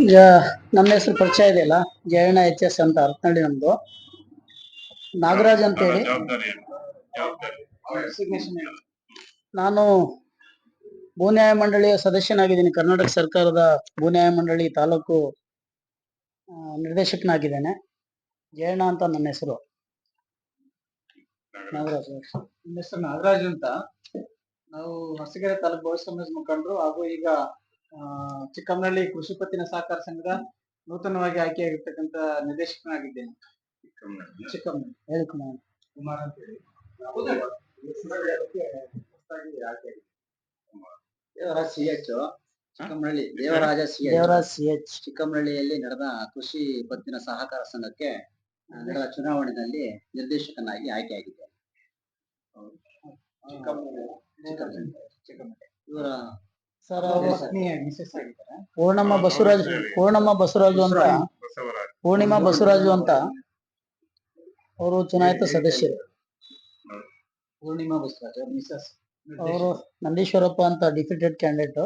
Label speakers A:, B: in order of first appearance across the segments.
A: ಈಗ ನಮ್ಮ ಹೆಸರು ಪರಿಚಯ ಇದೆಯಲ್ಲ ಜಯಣ್ಣ ಎಚ್ ಎಸ್ ಅಂತ ಅರ್ಥನಳ್ಳಿ ನಮ್ದು. ನಾಗರಾಜ್ ಅಂತ ಹೇಳಿ
B: ಜವಾಬ್ದಾರಿ. ಭೂ ನ್ಯಾಯ
A: ನಾನು ಭೂನ್ಯಾಯ ಮಂಡಳಿಯ ಸದಸ್ಯನಾಗಿದ್ದೀನಿ. ಕರ್ನಾಟಕ ಸರ್ಕಾರದ ಭೂನ್ಯಾಯ ಮಂಡಳಿ ತಾಲೂಕು ನಿರ್ದೇಶಕನಾಗಿದ್ದೇನೆ. ಜಯಣ್ಣ ಅಂತ ನನ್ನ ಹೆಸರು. ನಾಗರಾಜ್.
C: ನನ್ನ ಹೆಸರು ನಾಗರಾಜ್ ಅಂತ. ನಾವು ಹೊಸಗೆರೆ ತಾಲೂಕು ಭವಿಷ್ಯ ಸಮಾಜ ಮುಖಂಡರು ಹಾಗೂ ಈಗ ಚಿಕ್ಕಮ್ಮನಹಳ್ಳಿ ಕೃಷಿ ಪತ್ತಿನ ಸಹಕಾರ ಸಂಘದ ನೂತನವಾಗಿ ಆಯ್ಕೆಯಾಗಿರ್ತಕ್ಕಂಥ ನಿರ್ದೇಶಕನಾಗಿದ್ದೇನೆ.
A: ಹೇಳಿ ಕುಮಾರ್.
C: ಕುಮಾರ್ ಅಂತ ಹೇಳಿ.
D: Devaraja C H Devaraja C H
A: Devaraj C H.
D: ಚಿಕ್ಕಮರಳ್ಳಿಯಲ್ಲಿ ನಡೆದ ಕೃಷಿ ಪತ್ತಿನ ಸಹಕಾರ ಸಂಘಕ್ಕೆ ನಡೆದ ಚುನಾವಣೆಯಲ್ಲಿ ನಿರ್ದೇಶಕನಾಗಿ ಆಯ್ಕೆಯಾಗಿದ್ದೇನೆ. ಚಿಕ್ಕಮರಳ್ಳಿ ಇವರ
A: ಸರ್
C: ಮಿಸೆಸ್ ಆಗಿದ್ದಾರೆ.
A: ಪೂರ್ಣಮ್ಮ ಬಸವರಾಜ್ ಪೂರ್ಣಮ್ಮ ಬಸವರಾಜು ಅಂತ ಪೂರ್ಣಿಮಾ ಬಸವರಾಜು ಅಂತ ಅವರು ಚುನಾಯಿತ ಸದಸ್ಯರು.
C: ಪೂರ್ಣಿಮಾ ಬಸವರಾಜ್ ಅವ್ರ ಮಿಸಸ್
A: ಅವರು ನಂದೀಶ್ವರಪ್ಪ ಅಂತ ಡಿಫಿಟೆಡ್ ಕ್ಯಾಂಡಿಡೇಟ್.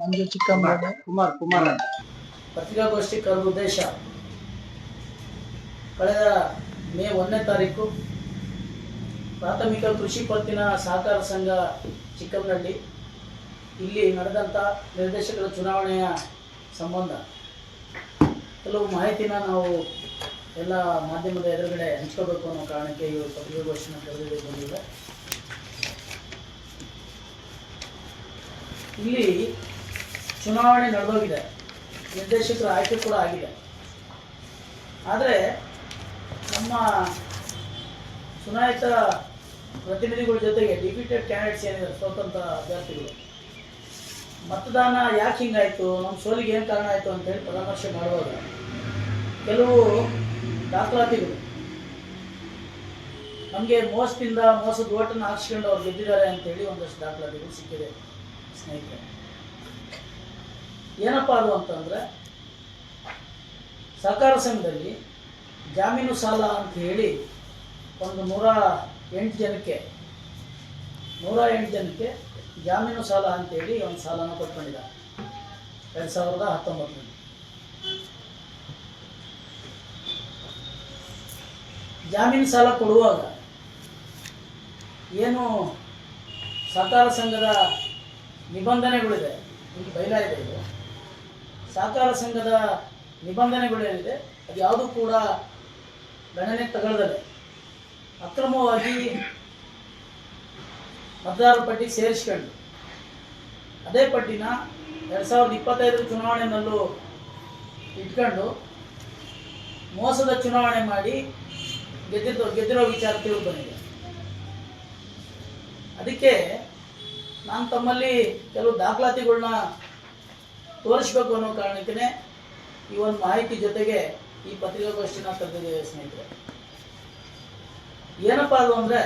A: ಮಂಜು ಚಿಕ್ಕಮ್ಮಳ್ಳಿ
C: ಕುಮಾರ್. ಕುಮಾರ್ ಅಂತ.
E: ಪತ್ರಿಕಾಗೋಷ್ಠಿ ಕರೆದ ಉದ್ದೇಶ ಕಳೆದ ಮೇ ಒಂದನೇ ತಾರೀಕು ಪ್ರಾಥಮಿಕ ಕೃಷಿ ಪತ್ತಿನ ಸಹಕಾರ ಸಂಘ ಚಿಕ್ಕಮ್ಮನಹಳ್ಳಿ ಇಲ್ಲಿ ನಡೆದಂಥ ನಿರ್ದೇಶಕರ ಚುನಾವಣೆಯ ಸಂಬಂಧ. ಕೆಲವು ಮಾಹಿತಿನ ನಾವು ಎಲ್ಲ ಮಾಧ್ಯಮದ ಎದುರುಗಡೆ ಹಂಚ್ಕೋಬೇಕು ಅನ್ನೋ ಕಾರಣಕ್ಕೆ ಈ ಪತ್ರಿಕಾಗೋಷ್ಠಿನ ಕರೆದಿದೆ ಬಂದಿದೆ. ಇಲ್ಲಿ ಚುನಾವಣೆ ನಡೆದೋಗಿದೆ. ನಿರ್ದೇಶಕರ ಆಯ್ಕೆ ಕೂಡ ಆಗಿದೆ. ಆದರೆ ನಮ್ಮ ಚುನಾಯಿತ ಪ್ರತಿನಿಧಿಗಳ ಜೊತೆಗೆ ಡಿಪ್ಯೂಟೆಡ್ ಕ್ಯಾಂಡಿಡೇಟ್ಸ್ ಏನಿದ್ದಾರೆ ಸ್ವತಂತ್ರ ಅಭ್ಯರ್ಥಿಗಳು. ಮತದಾನ ಯಾಕೆ ಹಿಂಗಾಯಿತು? ನಮ್ಮ ಸೋಲಿಗೆ ಏನು ಕಾರಣ ಆಯಿತು ಅಂತೇಳಿ ಪರಾಮರ್ಶೆ ಮಾಡುವಾಗ ಕೆಲವು ದಾಖಲಾತಿಗಳು. ನಮಗೆ ಮೋಸದಿಂದ ಮೋಸದ ಓಟನ್ನು ಹಾಕ್ಸ್ಕೊಂಡು ಅವ್ರು ಗೆದ್ದಿದ್ದಾರೆ ಅಂತೇಳಿ ಒಂದಷ್ಟು ದಾಖಲಾತಿಗಳು ಸಿಕ್ಕಿದೆ ಸ್ನೇಹಿತರೆ. ಏನಪ್ಪ ಅದು ಅಂತಂದರೆ, ಸಹಕಾರ ಸಂಘದಲ್ಲಿ ಜಾಮೀನು ಸಾಲ ಅಂತ ಹೇಳಿ ಒಂದು ನೂರ ಎಂಟು ಜನಕ್ಕೆ, ನೂರ ಎಂಟು ಜನಕ್ಕೆ ಜಾಮೀನು ಸಾಲ ಅಂತೇಳಿ ಒಂದು ಸಾಲನ ಕೊಟ್ಕೊಂಡಿದ್ದ ಎರಡು ಸಾವಿರದ ಹತ್ತೊಂಬತ್ತರಲ್ಲಿ. ಜಾಮೀನು ಸಾಲ ಕೊಡುವಾಗ ಏನು ಸಹಕಾರ ಸಂಘದ ನಿಬಂಧನೆಗಳಿದೆ ಇಲ್ಲಿ ಬೈಲಾ ಇದೆ ಇದು. ಸಹಕಾರ ಸಂಘದ ನಿಬಂಧನೆಗಳೇನಿದೆ ಅದು ಯಾವುದೂ ಕೂಡ ಗಣನೆ ತಗೊಳ್ಳದಲೆ ಅಕ್ರಮವಾಗಿ ಮತದಾರರ ಪಟ್ಟಿ ಸೇರಿಸ್ಕೊಂಡು ಅದೇ ಪಟ್ಟಿನ ಎರಡು ಸಾವಿರದ ಇಪ್ಪತ್ತೈದರ ಚುನಾವಣೆಯಲ್ಲೂ ಇಟ್ಕೊಂಡು ಮೋಸದ ಚುನಾವಣೆ ಮಾಡಿ ಗೆದ್ದಿದ್ದು ಗೆದ್ದಿರೋ ವಿಚಾರ ತಿಳಿದು ಬಂದಿದೆ. ಅದಕ್ಕೆ ನಾನು ತಮ್ಮಲ್ಲಿ ಕೆಲವು ದಾಖಲಾತಿಗಳನ್ನ ತೋರಿಸ್ಬೇಕು ಅನ್ನೋ ಕಾರಣಕ್ಕೆ ಈ ಒಂದು ಮಾಹಿತಿ ಜೊತೆಗೆ ಈ ಪತ್ರಿಕಾಗೋಷ್ಠಿನ ಕರೆದಿದ್ದೇವೆ ಸ್ನೇಹಿತರೆ. ಏನಪ್ಪ ಅದು ಅಂದರೆ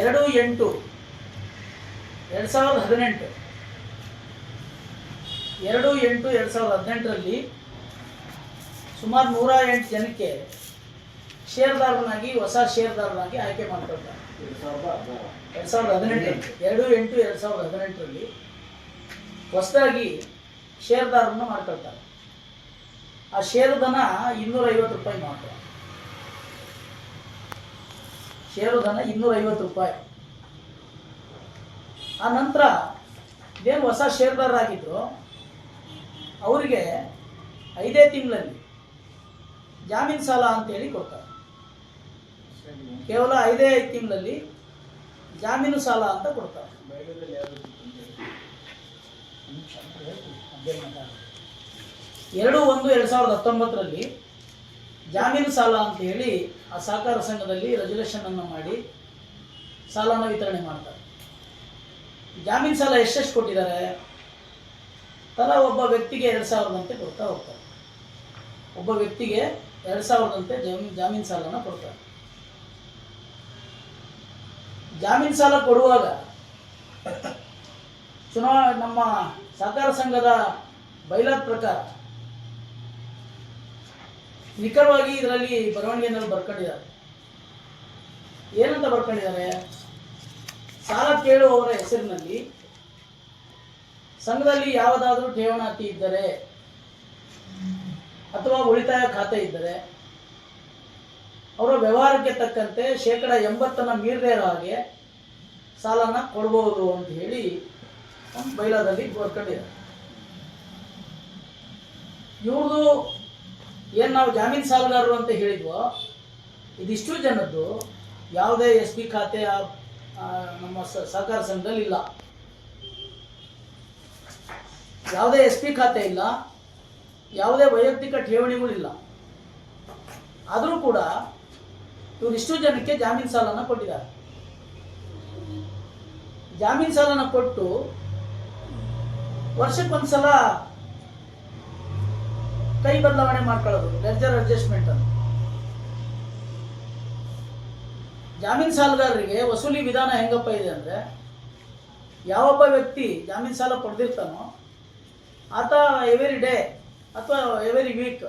E: ಎರಡು ಎಂಟು ಎರಡು ಸಾವಿರದ ಹದಿನೆಂಟು. ಎರಡು ಎಂಟು ಎರಡು ಸಾವಿರದ ಹದಿನೆಂಟರಲ್ಲಿ ಸುಮಾರು ನೂರ ಎಂಟು ಜನಕ್ಕೆ ಷೇರ್ದಾರನಾಗಿ ಹೊಸ ಷೇರ್ದಾರನಾಗಿ ಆಯ್ಕೆ ಮಾಡ್ಕೊಳ್ತಾರೆ. ಎರಡು ಸಾವಿರದ ಹದಿನೆಂಟರಲ್ಲಿ ಎರಡು ಎಂಟು ಎರಡು ಸಾವಿರದ ಹದಿನೆಂಟರಲ್ಲಿ ಹೊಸದಾಗಿ ಷೇರ್ದಾರನ್ನು ಮಾಡ್ಕೊಳ್ತಾರೆ. ಆ ಷೇರುದನ ಇನ್ನೂರೈವತ್ತು ರೂಪಾಯಿ ಮಾತ್ರ. ಷೇರುಧನ ಇನ್ನೂರ ಐವತ್ತು ರೂಪಾಯಿ. ಆ ನಂತರ ಏನು ಹೊಸ ಆಗಿದ್ರು, ಅವರಿಗೆ ಐದೇ ತಿಂಗಳಲ್ಲಿ ಜಾಮೀನು ಸಾಲ ಅಂತೇಳಿ ಕೊಡ್ತಾರೆ. ಕೇವಲ ಐದು ತಿಂಗಳಲ್ಲಿ ಜಾಮೀನು ಸಾಲ ಅಂತ ಕೊಡ್ತಾರೆ. ಎರಡು ಒಂದು ಎರಡು ಸಾವಿರದ ಹತ್ತೊಂಬತ್ತರಲ್ಲಿ ಜಾಮೀನು ಸಾಲ ಅಂತ ಹೇಳಿ ಆ ಸಹಕಾರ ಸಂಘದಲ್ಲಿ ರೆಜುಲೇಷನ್ ಅನ್ನು ಮಾಡಿ ಸಾಲನ ವಿತರಣೆ ಮಾಡ್ತಾರೆ. ಜಾಮೀನು ಸಾಲ ಎಷ್ಟೆಷ್ಟು ಕೊಟ್ಟಿದ್ದಾರೆ? ತಲಾ ಒಬ್ಬ ವ್ಯಕ್ತಿಗೆ ಎರಡು ಸಾವಿರದಂತೆ ಕೊಡ್ತಾ ಹೋಗ್ತಾರೆ. ಒಬ್ಬ ವ್ಯಕ್ತಿಗೆ ಎರಡು ಸಾವಿರದಂತೆ ಜಾಮೀನು ಜಾಮೀನು ಸಾಲನ ಕೊಡ್ತಾರೆ. ಜಾಮೀನು ಸಾಲ ಕೊಡುವಾಗ ಚುನಾವ ನಮ್ಮ ಸಹಕಾರ ಸಂಘದ ಬೈಲಾದ ಪ್ರಕಾರ ನಿಖರವಾಗಿ ಇದರಲ್ಲಿ ಬರವಣಿಗೆನಲ್ಲಿ ಬರ್ಕೊಂಡಿದ್ದಾರೆ ಏನಂತ ಬರ್ಕೊಂಡಿದ್ದಾರೆ? ಸಾಲ ಕೇಳುವವರ ಹೆಸರಿನಲ್ಲಿ ಸಂಘದಲ್ಲಿ ಯಾವುದಾದ್ರೂ ಠೇವಣಾತಿ ಇದ್ದರೆ ಅಥವಾ ಉಳಿತಾಯ ಖಾತೆ ಇದ್ದರೆ ಅವರ ವ್ಯವಹಾರಕ್ಕೆ ತಕ್ಕಂತೆ ಶೇಕಡ ಎಂಬತ್ತನ್ನು ಮೀರದೇ ಇರೋ ಹಾಗೆ ಸಾಲನ ಕೊಡ್ಬೋದು ಅಂತ ಹೇಳಿ ಬೈಲಾದಲ್ಲಿ ಬರ್ಕೊಂಡಿದ್ದಾರೆ. ಇವ್ರದ್ದು ಏನು ನಾವು ಜಾಮೀನು ಸಾಲಗಾರರು ಅಂತ ಹೇಳಿದ್ವೋ, ಇದಿಷ್ಟು ಜನದ್ದು ಯಾವುದೇ ಎಸ್ ಪಿ ಖಾತೆ ನಮ್ಮ ಸಹಕಾರ ಸಂಘದಲ್ಲಿ ಇಲ್ಲ. ಯಾವುದೇ ಎಸ್ ಪಿ ಖಾತೆ ಇಲ್ಲ, ಯಾವುದೇ ವೈಯಕ್ತಿಕ ಠೇವಣಿಗಳಿಲ್ಲ ಆದರೂ ಕೂಡ ಇವರಿಷ್ಟು ಜನಕ್ಕೆ ಜಾಮೀನು ಸಾಲನ ಕೊಟ್ಟಿದ್ದಾರೆ. ಜಾಮೀನು ಸಾಲನ ಕೊಟ್ಟು ವರ್ಷಕ್ಕೊಂದ್ಸಲ ಕೈ ಬದಲಾವಣೆ ಮಾಡ್ಕೊಳ್ಳೋದು ಲೆರ್ಜರ್ ಅಡ್ಜಸ್ಟ್ಮೆಂಟ್ ಅನ್ನು. ಜಾಮೀನು ಸಾಲಗಾರರಿಗೆ ವಸೂಲಿ ವಿಧಾನ ಹೆಂಗಪ್ಪ ಇದೆ ಅಂದರೆ, ಯಾವೊಬ್ಬ ವ್ಯಕ್ತಿ ಜಾಮೀನು ಸಾಲ ಪಡೆದಿರ್ತಾನೋ, ಆತ ಎವರಿ ಡೇ ಅಥವಾ ಎವರಿ ವೀಕ್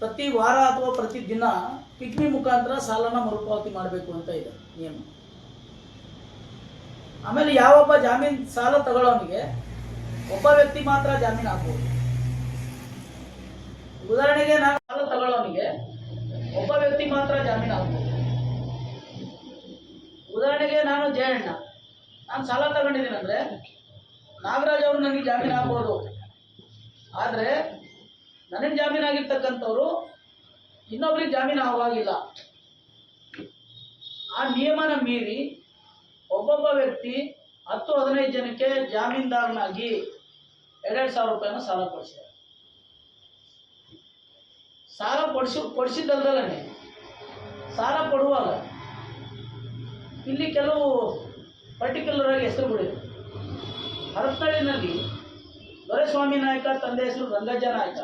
E: ಪ್ರತಿ ವಾರ ಅಥವಾ ಪ್ರತಿ ದಿನ ಪಿಗ್ಮಿ ಮುಖಾಂತರ ಸಾಲನ ಮರುಪಾವತಿ ಮಾಡಬೇಕು ಅಂತ ಇದೆ ನಿಯಮ. ಆಮೇಲೆ ಯಾವೊಬ್ಬ ಜಾಮೀನು ಸಾಲ ತಗೊಳ್ಳೋನಿಗೆ, ಒಬ್ಬ ವ್ಯಕ್ತಿ ಮಾತ್ರ ಜಾಮೀನು ಹಾಕ್ಬೋದು. ಉದಾಹರಣೆಗೆ ನಾನು ಸಾಲ ತಗೊಳ್ಳೋನಿಗೆ ಒಬ್ಬ ವ್ಯಕ್ತಿ ಮಾತ್ರ ಜಾಮೀನು ಆಗ್ಬೋದು. ಉದಾಹರಣೆಗೆ ನಾನು ಜಯಣ್ಣ, ನಾನು ಸಾಲ ತಗೊಂಡಿದ್ದೀನಿ ಅಂದರೆ ನಾಗರಾಜ್ ಅವರು ನನಗೆ ಜಾಮೀನು ಆಗ್ಬೋದು. ಆದರೆ ನನಗೆ ಜಾಮೀನು ಆಗಿರ್ತಕ್ಕಂಥವ್ರು ಇನ್ನೊಬ್ರಿಗೆ ಜಾಮೀನು ಆಗುವಾಗಿಲ್ಲ ಆ ನಿಯಮನ ಮೀರಿ ಒಬ್ಬೊಬ್ಬ ವ್ಯಕ್ತಿ ಹತ್ತು ಹದಿನೈದು ಜನಕ್ಕೆ ಜಾಮೀನ್ದಾರನಾಗಿ ಎರಡೆರಡು ಸಾವಿರ ರೂಪಾಯಿನ ಸಾಲ ಕೊಡಿಸಿದ್ದಾರೆ ಸಾಲ ಕೊಡಿಸಿ ಕೊಡಿಸಿದ್ದಲ್ದಲ್ಲೇ ಸಾಲ ಕೊಡುವಾಗ ಇಲ್ಲಿ ಕೆಲವು ಪರ್ಟಿಕ್ಯುಲರ್ ಆಗಿ ಹೆಸರು ಹೆಸರುಗಳಿವೆ ಹರಪನಹಳ್ಳಿನಲ್ಲಿ ದೊರೆಸ್ವಾಮಿ ನಾಯಕ ತಂದೆ ಹೆಸರು ರಂಗಜ್ಜ ನಾಯಕ.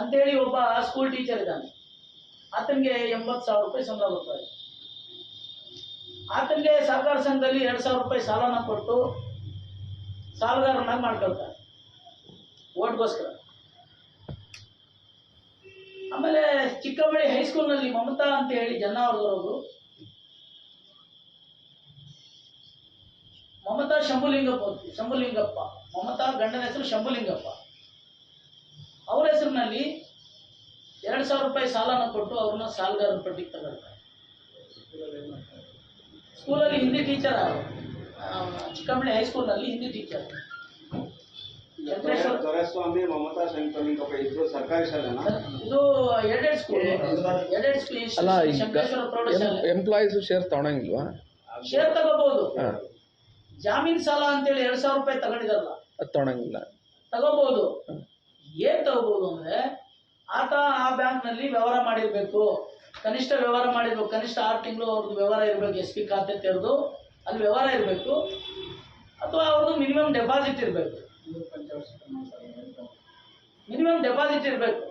E: ಅಂತೇಳಿ ಒಬ್ಬ ಸ್ಕೂಲ್ ಟೀಚರ್ ಇದ್ದಾನೆ. ಆತನಿಗೆ ಎಂಬತ್ತು ಸಾವಿರ ರೂಪಾಯಿ ಸಂಬಳ ಬರ್ತಾರೆ ಆತನಿಗೆ ಸಹಕಾರ ಸಂಘದಲ್ಲಿ ಎರಡು ಸಾವಿರ ರೂಪಾಯಿ ಸಾಲನ ಕೊಟ್ಟು ಸಾಲಗಾರನಾಗಿ ಮಾಡ್ಕೊಳ್ತಾರೆ. ಓಟ್ಗೋಸ್ಕರ ಆಮೇಲೆ ಚಿಕ್ಕಬಳ್ಳಿ ಹೈಸ್ಕೂಲ್ನಲ್ಲಿ ಮಮತಾ ಅಂತ ಹೇಳಿ ಜನ ಜನ್ನಾವರದವರು ಮಮತಾ ಶಂಭುಲಿಂಗಪ್ಪ ಶಂಭುಲಿಂಗಪ್ಪ. ಮಮತಾ ಗಂಡನ ಹೆಸರು ಶಂಭುಲಿಂಗಪ್ಪ. ಅವರ ಹೆಸರಿನಲ್ಲಿ ಎರಡು ಸಾವಿರ ರೂಪಾಯಿ ಸಾಲನ ಕೊಟ್ಟು ಅವ್ರನ್ನ ಸಾಲಗಾರರ ಪಟ್ಟಿಗೆ ತಗೊಳ್ತಾರೆ. ಸ್ಕೂಲಲ್ಲಿ ಹಿಂದಿ ಟೀಚರ್ ಅವರು ಚಿಕ್ಕಮಳ್ಳಿ ಹೈಸ್ಕೂಲ್ನಲ್ಲಿ ಹಿಂದಿ ಟೀಚರ್
F: ದೊರೆಸ್ವಾಮಿ ಮಮತಾ ಶಂಕರಲಿಂಗಪ್ಪ ಇದ್ರು ಸರ್ಕಾರಿ ಶಾಲೆನಾ?
E: ಇದು ಎರಡೆರಡು ಸ್ಕೂಲ್ ಎರಡೆರಡು ಸ್ಕೂಲ್
G: ಅಲ್ಲ ಈಗ
E: ಶಂಕರೇಶ್ವರ ಪ್ರೌಢಶಾಲೆ
G: ಎಂಪ್ಲಾಯೀಸ್ ಶೇರ್ ತಗೊಳಂಗಿಲ್ವಾ?
E: ಶೇರ್ ತಗೋಬಹುದು ಜಾಮೀನ್ ಸಾಲ ಅಂತೇಳಿ ಎರಡ್ ಸಾವಿರ ರೂಪಾಯಿ ತಗೊಂಡಿದಾರಲ್ಲ.
G: ಅದು ತಗೊಳಂಗಿಲ್ಲ
E: ತಗೋಬಹುದು ಏನ್ ತಗೋಬಹುದು ಅಂದ್ರೆ ಆತ ಆ ಬ್ಯಾಂಕ್ನಲ್ಲಿ ವ್ಯವಹಾರ ಮಾಡಿರ್ಬೇಕು. ಕನಿಷ್ಠ ವ್ಯವಹಾರ ಮಾಡಿರ್ಬೇಕು. ಕನಿಷ್ಠ ಆರು ತಿಂಗಳು ಅವ್ರದ್ದು ವ್ಯವಹಾರ ಇರಬೇಕು ಎಸ್ ಪಿ ಖಾತೆ ತೆರೆದು. ಅಲ್ಲಿ ವ್ಯವಹಾರ ಇರಬೇಕು. ಅಥವಾ ಅವ್ರದ್ದು ಮಿನಿಮಮ್ ಡೆಪಾಸಿಟ್ ಇರಬೇಕು. ಮಿನಿಮಮ್ ಡೆಪಾಸಿಟ್ ಇರಬೇಕು.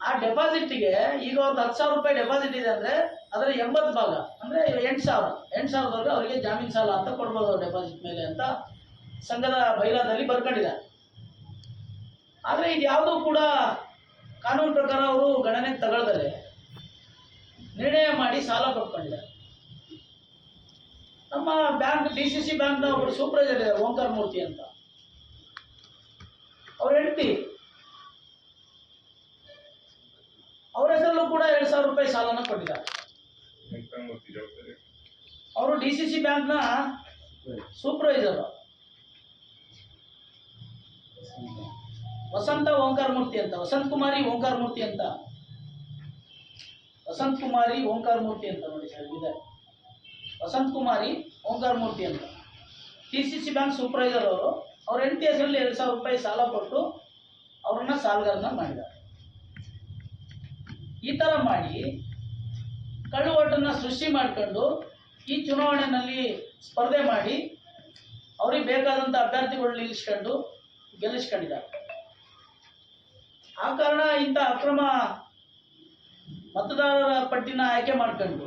E: ಆ ಡೆಪಾಸಿಟ್ಗೆ ಈಗ ಒಂದು ಹತ್ತು ಸಾವಿರ ರೂಪಾಯಿ ಡೆಪಾಸಿಟ್ ಇದೆ ಅಂದರೆ ಅದರ ಎಂಬತ್ತು ಭಾಗ, ಅಂದರೆ ಎಂಟು ಸಾವಿರ, ಎಂಟು ಸಾವಿರದವರೆಗೆ ಅವರಿಗೆ ಜಾಮೀನು ಸಾಲ ಅಂತ ಕೊಡ್ಬೋದು ಡೆಪಾಸಿಟ್ ಮೇಲೆ ಅಂತ ಸಂಘದ ಬೈಲಾದಲ್ಲಿ ಬರ್ಕೊಂಡಿದೆ. ಆದರೆ ಇದು ಯಾವುದೂ ಕೂಡ ಕಾನೂನು ಪ್ರಕಾರ ಅವರು ಗಣನೆಗೆ ತಗೊಳ್ದರೆ ನಿರ್ಣಯ ಮಾಡಿ ಸಾಲ ಪಡ್ಕೊಂಡಿದ್ದಾರೆ ನಮ್ಮ ಬ್ಯಾಂಕ್, ಡಿ ಸಿ ಸಿ ಬ್ಯಾಂಕ್ನ ಒಬ್ಬರು ಸೂಪರ್ವೈಸರ್ ಇದ್ದಾರೆ, ಓಂಕಾರ ಮೂರ್ತಿ ಅಂತ. ಅವ್ರ ಹೆಂಡತಿ. ಅವ್ರ ಹೆಸರಲ್ಲೂ ಕೂಡ ಎರಡು ಸಾವಿರ ರೂಪಾಯಿ ಸಾಲನ ಕೊಟ್ಟಿದ್ದಾರೆ. ಅವರು ಡಿ ಸಿ ಸಿ ಬ್ಯಾಂಕ್ನ ಸೂಪರ್ವೈಸರ್. ವಸಂತ ಓಂಕಾರ ಮೂರ್ತಿ ಅಂತ, ವಸಂತ ಕುಮಾರಿ ಓಂಕಾರ ಮೂರ್ತಿ ಅಂತ. ವಸಂತ ಕುಮಾರಿ ಓಂಕಾರ ಮೂರ್ತಿ ಅಂತ ನೋಡಿ ಸರ್, ಇದೆ. ವಸಂತ್ ಕುಮಾರಿ ಓಂಕಾರ ಮೂರ್ತಿ ಅಂತ. D C C bank supervisor ಅವರು ಅವ್ರ ಹೆಂಡತಿ ಹೆಸರಲ್ಲಿ ಎರಡು ಸಾವಿರ ರೂಪಾಯಿ ಸಾಲ ಕೊಟ್ಟು ಅವ್ರನ್ನ ಸಾಲಗಾರನ ಮಾಡಿದ್ದಾರೆ. ಈ ಥರ ಮಾಡಿ ಕಳ್ಳು ಓಟನ್ನು ಸೃಷ್ಟಿ ಮಾಡ್ಕೊಂಡು ಈ ಚುನಾವಣೆಯಲ್ಲಿ ಸ್ಪರ್ಧೆ ಮಾಡಿ ಅವ್ರಿಗೆ ಬೇಕಾದಂಥ ಅಭ್ಯರ್ಥಿಗಳು ನಿಲ್ಲಿಸ್ಕೊಂಡು ಗೆಲ್ಲಿಸ್ಕೊಂಡಿದ್ದಾರೆ. ಆ ಕಾರಣ ಇಂಥ ಅಕ್ರಮ ಮತದಾರರ ಪಟ್ಟಿನ ಆಯ್ಕೆ ಮಾಡ್ಕೊಂಡು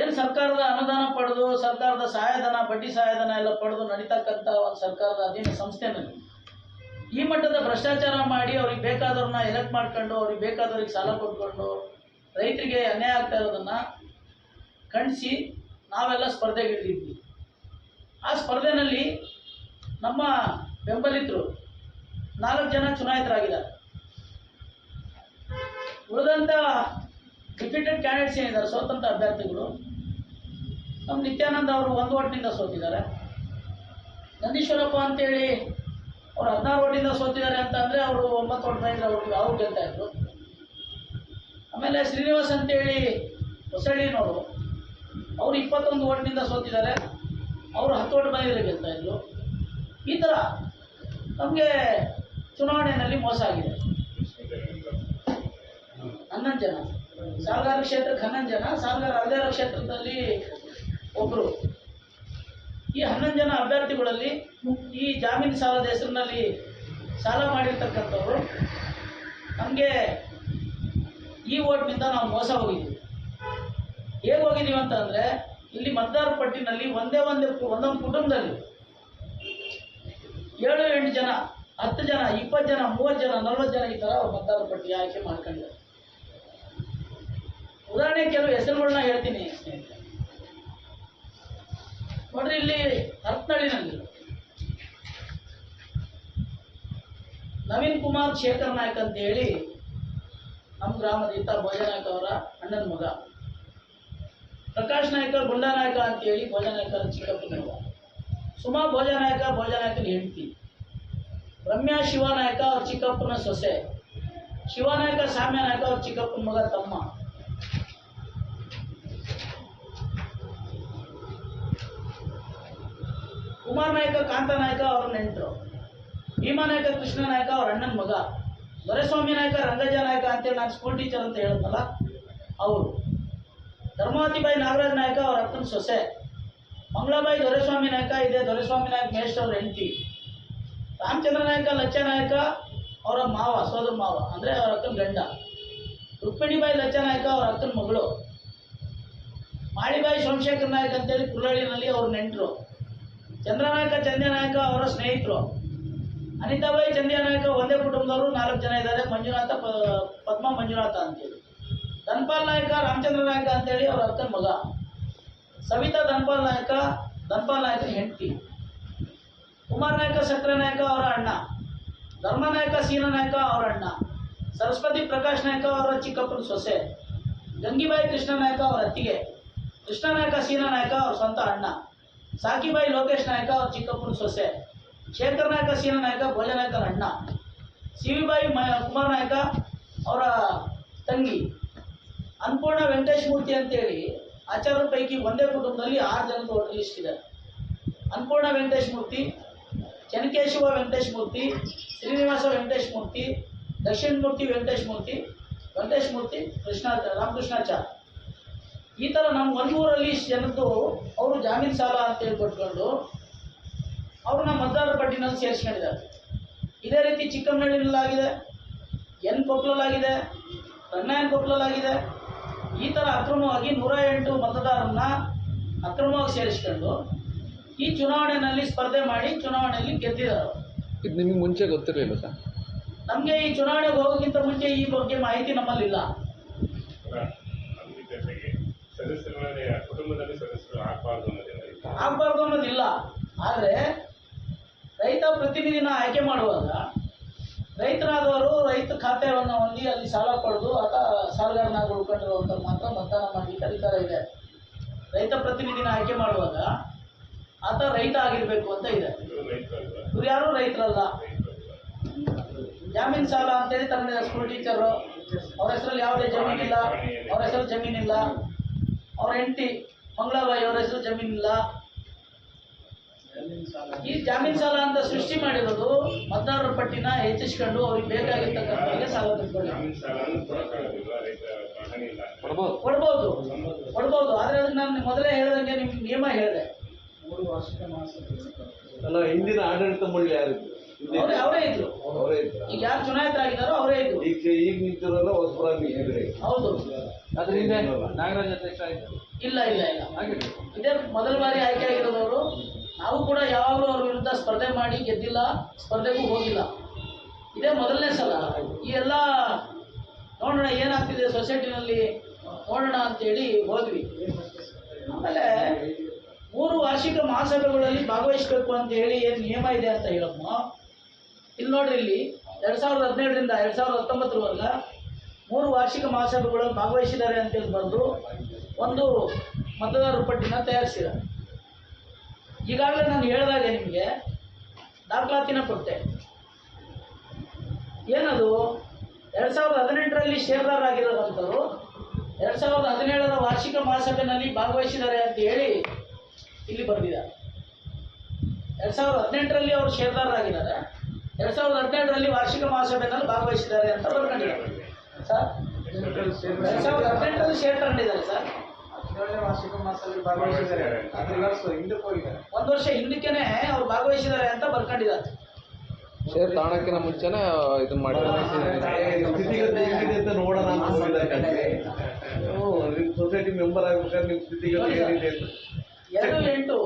E: ಏನು ಸರ್ಕಾರದ ಅನುದಾನ ಪಡೆದು, ಸರ್ಕಾರದ ಸಹಾಯಧನ, ಬಡ್ಡಿ ಸಹಾಯಧನ ಎಲ್ಲ ಪಡೆದು ನಡೀತಕ್ಕಂಥ ಒಂದು ಸರ್ಕಾರದ ಅಧೀನ ಸಂಸ್ಥೆನಲ್ಲಿ ಈ ಮಟ್ಟದ ಭ್ರಷ್ಟಾಚಾರ ಮಾಡಿ ಅವ್ರಿಗೆ ಬೇಕಾದವ್ರನ್ನ ಎಲೆಕ್ಟ್ ಮಾಡ್ಕೊಂಡು, ಅವ್ರಿಗೆ ಬೇಕಾದವ್ರಿಗೆ ಸಾಲ ಕೊಟ್ಕೊಂಡು ರೈತರಿಗೆ ಅನ್ಯಾಯ ಆಗ್ತಾ ಇರೋದನ್ನ ಖಂಡಿಸಿ ನಾವೆಲ್ಲ ಸ್ಪರ್ಧೆಗಿಳಿದಿದ್ವಿ. ಆ ಸ್ಪರ್ಧೆನಲ್ಲಿ ನಮ್ಮ ಬೆಂಬಲಿತರು ನಾಲ್ಕು ಜನ ಚುನಾಯಿತರಾಗಿದ್ದಾರೆ. ಉಳಿದಂಥ ಡಿಫಿಟೆಡ್ ಕ್ಯಾಂಡಿಡೇಟ್ಸ್ ಏನಿದ್ದಾರೆ? ಸ್ವತಂತ್ರ ಅಭ್ಯರ್ಥಿಗಳು. ನಮ್ಮ ನಿತ್ಯಾನಂದ ಅವರು ಒಂದು ಓಟ್ನಿಂದ ಸೋತಿದ್ದಾರೆ. ನಂದೀಶ್ವರಪ್ಪ ಅಂತೇಳಿ ಅವ್ರು ಹದಿನಾರು ಓಟಿಂದ ಸೋತಿದ್ದಾರೆ ಅಂತ ಅಂದರೆ ಅವರು ಒಂಬತ್ತು ಓಟ್ ಬಂದರೆ ಅವ್ರಿಗೆ ಅವ್ರು ಗೆಲ್ತಾ ಇದ್ರು ಆಮೇಲೆ ಶ್ರೀನಿವಾಸ್ ಅಂತೇಳಿ ಹೊಸಳ್ಳಿನವರು ಅವರು ಇಪ್ಪತ್ತೊಂದು ಓಟ್ನಿಂದ ಸೋತಿದ್ದಾರೆ. ಅವರು ಹತ್ತು ಓಟ್ ಬಂದಿದ್ರೆ ಗೆಲ್ತಾ ಇದ್ರು ಈ ಥರ ನಮಗೆ ಚುನಾವಣೆಯಲ್ಲಿ ಮೋಸ ಆಗಿದೆ. ಹನ್ನೊಂದು ಜನ. ಸಾಲಗಾರ ಕ್ಷೇತ್ರಕ್ಕೆ ಹನ್ನೊಂದು ಜನ ಸಾಲ್ಗಾರ ಅಲ್ದೇರ ಕ್ಷೇತ್ರದಲ್ಲಿ ಒಬ್ಬರು ಈ ಹನ್ನೊಂದು ಜನ ಅಭ್ಯರ್ಥಿಗಳಲ್ಲಿ ಈ ಜಾಮೀನು ಸಾಲದ ಹೆಸರಿನಲ್ಲಿ ಸಾಲ ಮಾಡಿರ್ತಕ್ಕಂಥವ್ರು, ನಮಗೆ ಈ ಓಟ್ನಿಂದ ನಾವು ಮೋಸ ಹೋಗಿದ್ದೀವಿ. ಹೇಗೆ ಹೋಗಿದ್ದೀವಿ ಅಂತಂದರೆ ಇಲ್ಲಿ ಮತದಾರ ಪಟ್ಟಿನಲ್ಲಿ ಒಂದೇ ಒಂದೇ ಒಂದೊಂದು ಕುಟುಂಬದಲ್ಲಿ ಏಳು ಎಂಟು ಜನ, ಹತ್ತು ಜನ, ಇಪ್ಪತ್ತು ಜನ, ಮೂವತ್ತು ಜನ, ನಲ್ವತ್ತು ಜನ ಈ ಥರ ಮತದಾರ ಪಟ್ಟಿ ಆಯ್ಕೆ ಮಾಡ್ಕೊಂಡಿದ್ದಾರೆ. ಉದಾಹರಣೆ ಕೆಲವು ಹೆಸರುಗಳನ್ನ ಹೇಳ್ತೀನಿ. ನೋಡ್ರಿ ಇಲ್ಲಿ ಹರತ್ನಳ್ಳಿನಲ್ಲಿ ನವೀನ್ ಕುಮಾರ್ ಶೇಖರ್ ನಾಯ್ಕ್ ಅಂತ ಹೇಳಿ ನಮ್ಮ ಗ್ರಾಮದ ಇತ್ತ ಭೋಜನಾಯಕ ಅವರ ಅಣ್ಣನ ಮಗ. ಪ್ರಕಾಶ್ ನಾಯ್ಕ, ಗುಂಡಾ ನಾಯ್ಕ ಅಂತ ಹೇಳಿ ಭೋಜನಾಯ್ಕ ಚಿಕ್ಕಪ್ಪನ ಸುಮಾ ಭೋಜನಾಯಕ, ಭೋಜನಾಯಕನ ಹೆಂಡತಿ. ರಮ್ಯಾ ಶಿವನಾಯಕ ಅವ್ರ ಚಿಕ್ಕಪ್ಪನ ಸೊಸೆ. ಶಿವನಾಯಕ ಸಾಮ್ಯ ನಾಯ್ಕ ಅವ್ರ ಚಿಕ್ಕಪ್ಪನ ಮಗ ತಮ್ಮ. ಕುಮಾರ್ ನಾಯಕ, ಕಾಂತ ನಾಯಕ ಅವರ ನೆಂಟರು. ಭೀಮಾ ನಾಯಕ, ಕೃಷ್ಣ ನಾಯಕ ಅವ್ರ ಅಣ್ಣನ ಮಗ. ದೊರೆಸ್ವಾಮಿ ನಾಯಕ ರಂಗಜ ನಾಯಕ ಅಂತೇಳಿ ನಾನು ಸ್ಕೂಲ್ ಟೀಚರ್ ಅಂತ ಹೇಳಿದ್ನಲ್ಲ, ಅವರು. ಧರ್ಮಾವತಿಬಾಯಿ ನಾಗರಾಜ್ ನಾಯಕ ಅವ್ರ ಅಕ್ಕನ ಸೊಸೆ. ಮಂಗಳಾಬಾಯಿ ದೊರೆಸ್ವಾಮಿ ನಾಯಕ ಇದೆ, ದೊರೆಸ್ವಾಮಿ ನಾಯಕ್ ಮೇಷ್ಟ್ ಅವ್ರ ಹೆಂಡತಿ. ರಾಮಚಂದ್ರ ನಾಯಕ, ಲಚ್ಚ ನಾಯಕ ಅವರ ಮಾವ, ಸೋದರ ಮಾವ, ಅಂದರೆ ಅವರ ಅಕ್ಕನ ಗಂಡ. ರುಕ್ಮಿಣಿಬಾಯಿ, ಲಚ್ಚ ನಾಯಕ ಅವ್ರ ಅಕ್ಕನ ಮಗಳು. ಮಾಳಿಬಾಯಿ, ಸೋಮಶೇಖರ್ ನಾಯಕ್ ಅಂತೇಳಿ ಕುರಳಿನಲ್ಲಿ ಅವ್ರ ನೆಂಟರು. ಚಂದ್ರನಾಯಕ ಚಂದ್ರನಾಯಕ ಅವರ ಸ್ನೇಹಿತರು. ಅನಿತಾಬಾಯಿ, ಚಂದ್ರನಾಯಕ ಒಂದೇ ಕುಟುಂಬದವರು, ನಾಲ್ಕು ಜನ ಇದ್ದಾರೆ. ಮಂಜುನಾಥ ಪದ್ಮ, ಮಂಜುನಾಥ ಅಂತೇಳಿ. ಧನ್ಪಾಲ್ ನಾಯಕ, ರಾಮಚಂದ್ರ ನಾಯಕ ಅಂತೇಳಿ ಅವರ ಅಕ್ಕನ ಮಗ. ಸವಿತಾ ಧನ್ಪಾಲ್ ನಾಯಕ, ಧನ್ಪಾಲ್ ನಾಯಕನ ಹೆಂಡತಿ. ಕುಮಾರ್ ನಾಯಕ ಸಕ್ರೆ ನಾಯಕ ಅವರ ಅಣ್ಣ. ಧರ್ಮ ನಾಯಕ ನಾಯಕ ಅವರ ಅಣ್ಣ. ಸರಸ್ವತಿ ಪ್ರಕಾಶ್ ನಾಯಕ ಅವರ ಚಿಕ್ಕಪ್ಪನ ಸೊಸೆ. ಗಂಗಿಬಾಯಿ ಕೃಷ್ಣ ನಾಯಕ ಅವರ ಅತ್ತಿಗೆ. ಕೃಷ್ಣ ನಾಯಕ ನಾಯಕ ಅವರ ಸ್ವಂತ ಅಣ್ಣ. ಸಾಕಿಬಾಯಿ ಲೋಕೇಶ್ ನಾಯಕ ಅವ್ರ ಚಿಕ್ಕಪ್ಪನ ಸೊಸೆ, ಶೇಖರ್ ನಾಯಕ, ಸೀನ ನಾಯಕ ಭೋಜನಾಯಕರ ಅಣ್ಣ, ಸಿವಿಬಾಯಿ ಮ, ಕುಮಾರ್ ನಾಯಕ, ಅವರ ತಂಗಿ, ಅನ್ನಪೂರ್ಣ ವೆಂಕಟೇಶ್ ಮೂರ್ತಿ ಅಂತೇಳಿ ಆಚಾರ ಪೈಕಿ ಒಂದೇ ಕುಟುಂಬದಲ್ಲಿ ಆರು ಜನದ ವೋಟರ್ ಲಿಸ್ಟ್ ಇದೆ ಅನ್ನಪೂರ್ಣ ವೆಂಕಟೇಶ್ ಮೂರ್ತಿ ಚನಕೇಶವ ವೆಂಕಟೇಶ್ ಮೂರ್ತಿ, ಶ್ರೀನಿವಾಸ ವೆಂಕಟೇಶ್ ಮೂರ್ತಿ ದಕ್ಷಿಣ ಮೂರ್ತಿ ವೆಂಕಟೇಶ್ ಮೂರ್ತಿ ವೆಂಕಟೇಶ್ ಮೂರ್ತಿ, ಕೃಷ್ಣ ರಾಮಕೃಷ್ಣಾಚಾರ್ ಈ ಥರ ನಮ್ಮ ಒಂದು ಊರಲ್ಲಿ ಇಷ್ಟು ಜನದ್ದು ಅವರು ಜಾಮೀನು ಸಾಲ ಅಂತೇಳಿ ಕೊಟ್ಕೊಂಡು ಅವ್ರನ್ನ ಮತದಾರ ಪಟ್ಟಿನಲ್ಲಿ ಸೇರಿಸ್ಕೊಂಡಿದ್ದಾರೆ. ಇದೇ ರೀತಿ ಚಿಕ್ಕಮಗಳೂರಿನಲ್ಲಾಗಿದೆ ಎನ್ ಕೊಪ್ಪಳಲ್ಲಾಗಿದೆ ಎನ್ ಕೊಪ್ಪಲಾಗಿದೆ ಈ ಥರ ಅಕ್ರಮವಾಗಿ ನೂರ ಎಂಟು ಮತದಾರರನ್ನ ಅಕ್ರಮವಾಗಿ ಸೇರಿಸ್ಕೊಂಡು ಈ ಚುನಾವಣೆಯಲ್ಲಿ ಸ್ಪರ್ಧೆ ಮಾಡಿ ಚುನಾವಣೆಯಲ್ಲಿ ಗೆದ್ದಿದ್ದಾರೆ
G: ಇದು ನಿಮಗೆ ಮುಂಚೆ ಗೊತ್ತಿರಲಿಲ್ಲ ಸರ್?
E: ನಮಗೆ ಈ ಚುನಾವಣೆಗೆ ಹೋಗೋಕ್ಕಿಂತ ಮುಂಚೆ ಈ ಬಗ್ಗೆ ಮಾಹಿತಿ ನಮ್ಮಲ್ಲಿಲ್ಲ.
B: ಸದಸ್ಯರಲ್ಲಿ ಕುಟುಂಬದಲ್ಲಿ ಸದಸ್ಯರು
E: ಆಗಬಾರ್ದು ಅನ್ನೋದಿಲ್ಲ. ಆದರೆ ರೈತ ಪ್ರತಿನಿಧಿನ ಆಯ್ಕೆ ಮಾಡುವಾಗ ರೈತರಾದವರು ರೈತ ಖಾತೆಯನ್ನು ಹೊಂದಿ ಅಲ್ಲಿ ಸಾಲ ಪಡೆದು ಆತ ಸಾಲಗಾರನಾಗಿ ಉಳ್ಕೊಂಡಿರುವಂಥ ಮಾತ್ರ ಮತದಾನ ಮಾಡಲಿಕ್ಕೆ ಅಧಿಕಾರ ಇದೆ. ರೈತ ಪ್ರತಿನಿಧಿನ ಆಯ್ಕೆ ಮಾಡುವಾಗ ಆತ ರೈತ ಆಗಿರಬೇಕು ಅಂತ ಇದೆ.
B: ಇವರು
E: ಯಾರು ರೈತರಲ್ಲ. ಜಾಮೀನು ಸಾಲ ಅಂತೇಳಿ ತನ್ನ ಸ್ಕೂಲ್ ಟೀಚರು ಅವ್ರ ಹೆಸರಲ್ಲಿ ಯಾವುದೇ ಜಮೀನಿಲ್ಲ. ಅವ್ರ ಹೆಸರು ಜಮೀನಿಲ್ಲ. ಅವ್ರ ಹೆಂಡತಿ ಮಂಗಳಾಬಾಯಿ ಅವರ ಹೆಸರು ಜಮೀನಿಲ್ಲ. ಈ ಜಾಮೀನು ಸಾಲ ಅಂತ ಸೃಷ್ಟಿ ಮಾಡಿರೋದು ಮತದಾರರ ಪಟ್ಟಿನ ಹೆಚ್ಚಿಸ್ಕೊಂಡು ಅವ್ರಿಗೆ ಬೇಕಾಗಿರ್ತಕ್ಕಂಥವ್ರಿಗೆ ಸಾಲ
G: ಕೊಡ್ಬೋದು.
E: ಕೊಡ್ಬೋದು. ಕೊಡ್ಬೋದು. ಆದರೆ ಅದಕ್ಕೆ ನಾನು ಮೊದಲೇ ಹೇಳಿದಂಗೆ ನಿಮ್ಗೆ ನಿಯಮ ಹೇಳಿದೆ.
C: ಮೂರು ವರ್ಷದ ಮಾಸ
H: ಅಲ್ಲ ಹಿಂದಿನ ಆಡಳಿತ ಮುಳ್ಳಿ ಯಾರಿದ್ರು?
E: ಅವರೇ ಇದ್ರು. ಈಗ ಯಾರು ಚುನಾಯಿತರಾಗಿದ್ದಾರೋ ಅವರೇ ಇದ್ರು.
H: ಈಗ ಈಗ ನಿಂತಿರೋಲ್ಲ ಹೊಸಬರಾಗಿ
E: ಹೌದು.
G: ಅದ್ರ ಹಿಂದೆ ನಾಗರಾಜ್ ಅಧ್ಯಕ್ಷ
E: ಇಲ್ಲ ಇಲ್ಲ ಇಲ್ಲ.
G: ಹಾಗಿದೆ
E: ಇದೇ ಮೊದಲ ಬಾರಿ ಆಯ್ಕೆ ಆಗಿರೋದವರು ನಾವು ಕೂಡ ಯಾವಾಗಲೂ ಅವ್ರ ವಿರುದ್ಧ ಸ್ಪರ್ಧೆ ಮಾಡಿ ಗೆದ್ದಿಲ್ಲ ಸ್ಪರ್ಧೆಗೂ ಹೋಗಿಲ್ಲ. ಇದೇ ಮೊದಲನೇ ಸಲ. ಈ ಎಲ್ಲ ನೋಡೋಣ ಏನಾಗ್ತಿದೆ ಸೊಸೈಟಿನಲ್ಲಿ ನೋಡೋಣ ಅಂತೇಳಿ ಹೋದ್ವಿ. ಆಮೇಲೆ ಮೂರು ವಾರ್ಷಿಕ ಮಹಾಸಭೆಗಳಲ್ಲಿ ಭಾಗವಹಿಸಬೇಕು ಅಂತ ಹೇಳಿ ಏನು ನಿಯಮ ಇದೆ ಅಂತ ಹೇಳಮ್ಮ ಇಲ್ಲಿ ನೋಡ್ರಿ ಇಲ್ಲಿ ಎರಡ್ ಸಾವಿರದ ಹದಿನೇಳರಿಂದ ಎರಡ್ ಸಾವಿರದ ಹತ್ತೊಂಬತ್ತರವರೆಗ ಮೂರು ವಾರ್ಷಿಕ ಮಹಾಸಭೆಗಳಲ್ಲಿ ಭಾಗವಹಿಸಿದ್ದಾರೆ ಅಂತೇಳಿ ಬಂದು ಒಂದು ಮತದಾರರ ಪಟ್ಟಿನ ತಯಾರಿಸಿದ ಈಗಾಗಲೇ ನಾನು ಹೇಳಿದಾಗ ನಿಮಗೆ ದಾಖಲಾತಿನ ಕೊಟ್ಟೆ ಏನದು? ಎರಡು ಸಾವಿರದ ಹದಿನೆಂಟರಲ್ಲಿ ಶೇರ್ದಾರರಾಗಿರೋದಂಥವ್ರು ಎರಡು ಸಾವಿರದ ಹದಿನೇಳರ ವಾರ್ಷಿಕ ಮಹಾಸಭೆಯಲ್ಲಿ ಭಾಗವಹಿಸಿದ್ದಾರೆ ಅಂತ ಹೇಳಿ ಇಲ್ಲಿ ಬರೆದಿದ್ದಾರೆ. ಎರಡು ಸಾವಿರದ ಹದಿನೆಂಟರಲ್ಲಿ ಅವರು ಷೇರ್ದಾರರಾಗಿದ್ದಾರೆ. ಎರಡು ಸಾವಿರದ ಹದಿನೇಳರಲ್ಲಿ ವಾರ್ಷಿಕ ಮಹಾಸಭೆಯಲ್ಲಿ ಭಾಗವಹಿಸಿದ್ದಾರೆ ಅಂತ ಬರ್ಕೊಂಡಿದ್ದಾರೆ ಸರ್? ಎರಡ್ ಸಾವಿರದ ಹದಿನೆಂಟರಲ್ಲಿ ಶೇರ್ ತಗೊಂಡಿದ್ದಾರೆ ಸರ್.
C: ಒಂದ್ ವಾರ್ಷಿಕ ಮಾಸದಲ್ಲಿ ಭಾಗವಹಿಸಿದ್ದಾರೆ. ಹಿಂದಕ್ಕೆ ಹೋಗಿದ್ದಾರೆ.
E: ಒಂದು ವರ್ಷ ಹಿಂದಕ್ಕೇನೆ ಅವ್ರು ಭಾಗವಹಿಸಿದ್ದಾರೆ ಅಂತ ಬರ್ಕೊಂಡಿದ್ದಾರೆ.
G: ಶೇರ್ ತಾಣಕ್ಕಿಂತ ಮುಂಚೆನೆ ಇದು ಮಾಡಿ
H: ಸ್ಥಿತಿಗತಿ ಹೇಗಿದೆ ಅಂತ ನೋಡೋಣ ಅಂತ ಹೋಗಿದ್ದಕ್ಕಂತೆ ನಿಮ್ಮ ಸೊಸೈಟಿ ಮೆಂಬರ್ ಆಗ್ಬೇಕಾದ್ರೆ ನಿಮ್ಮ ಸ್ಥಿತಿಗತಿ ಏನಿದೆ ಅಂತ.
E: ಎರಡು ಎಂಟು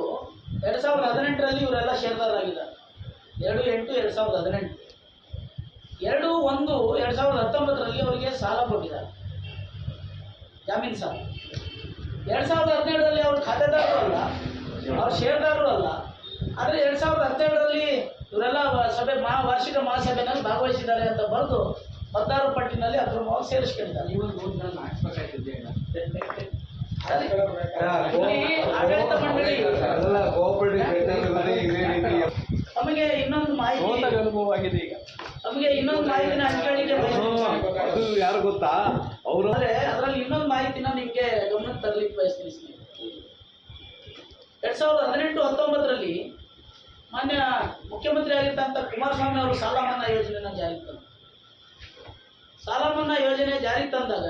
E: ಎರಡು ಸಾವಿರದ ಹದಿನೆಂಟರಲ್ಲಿ ಇವರೆಲ್ಲ ಷೇರ್ದಾರರಾಗಿದ್ದಾರೆ ಎರಡು ಎಂಟು ಎರಡು ಸಾವಿರದ ಹದಿನೆಂಟು. ಎರಡು ಒಂದು ಎರಡು ಸಾವಿರದ ಹತ್ತೊಂಬತ್ತರಲ್ಲಿ ಅವರಿಗೆ ಸಾಲ ಕೊಟ್ಟಿದ್ದಾರೆ. ಜಾಮೀನು ಸಾಲ. ಎರಡು ಸಾವಿರದ ಹದಿನೇಳರಲ್ಲಿ ಅವ್ರ ಖಾತೆದಾರರು ಅಲ್ಲ ಅವ್ರ ಶೇರ್ದಾರರು ಅಲ್ಲ ಆದರೆ ಎರಡು ಸಾವಿರದ ಹದಿನೇಳರಲ್ಲಿ ಇವರೆಲ್ಲ ಸಭೆ ಮಹಾ ವಾರ್ಷಿಕ ಮಹಾಸಭೆನಲ್ಲಿ ಭಾಗವಹಿಸಿದ್ದಾರೆ ಅಂತ ಬರೆದು ಮತದಾರರ ಪಟ್ಟಿನಲ್ಲಿ ಅಕ್ರಮವಾಗಿ ಸೇರಿಸ್ಕೊಂಡಿದ್ದಾರೆ. ಆಡಳಿತ ಮಂಡಳಿ ತಮಗೆ ಇನ್ನೊಂದು ಮಾಹಿತಿ.
G: ಸೋತಾಗ ಅನುಭವ ಆಗಿದೆ ಈಗ.
E: ನಮಗೆ ಇನ್ನೊಂದು ಮಾಹಿತಿನ ಹಂಚಿಕೊಳ್ಳಿಕ್ಕೆ ಬಯಸ್ತೀನಿ
H: ಅದು ಯಾರು ಗೊತ್ತಾ? ಅವರು
E: ಅಂದ್ರೆ ಅದರಲ್ಲಿ ಇನ್ನೊಂದು ಮಾಹಿತಿನ ನಿಮಗೆ ಗಮನ ತರಲಿಕ್ಕೆ ಬಯಸ್ತೀನಿ. ಸ್ನೇಹಿತರೆ. ಎರಡ್ ಸಾವಿರದ ಹದಿನೆಂಟು ಹತ್ತೊಂಬತ್ತರಲ್ಲಿ ಮಾನ್ಯ ಮುಖ್ಯಮಂತ್ರಿ ಆಗಿದ್ದಂಥ ಕುಮಾರಸ್ವಾಮಿ ಅವರು ಸಾಲ ಮನ್ನಾ ಯೋಜನೆನ ಜಾರಿಗೆ ತಂದರು. ಸಾಲ ಮನ್ನಾ ಯೋಜನೆ ಜಾರಿಗೆ ತಂದಾಗ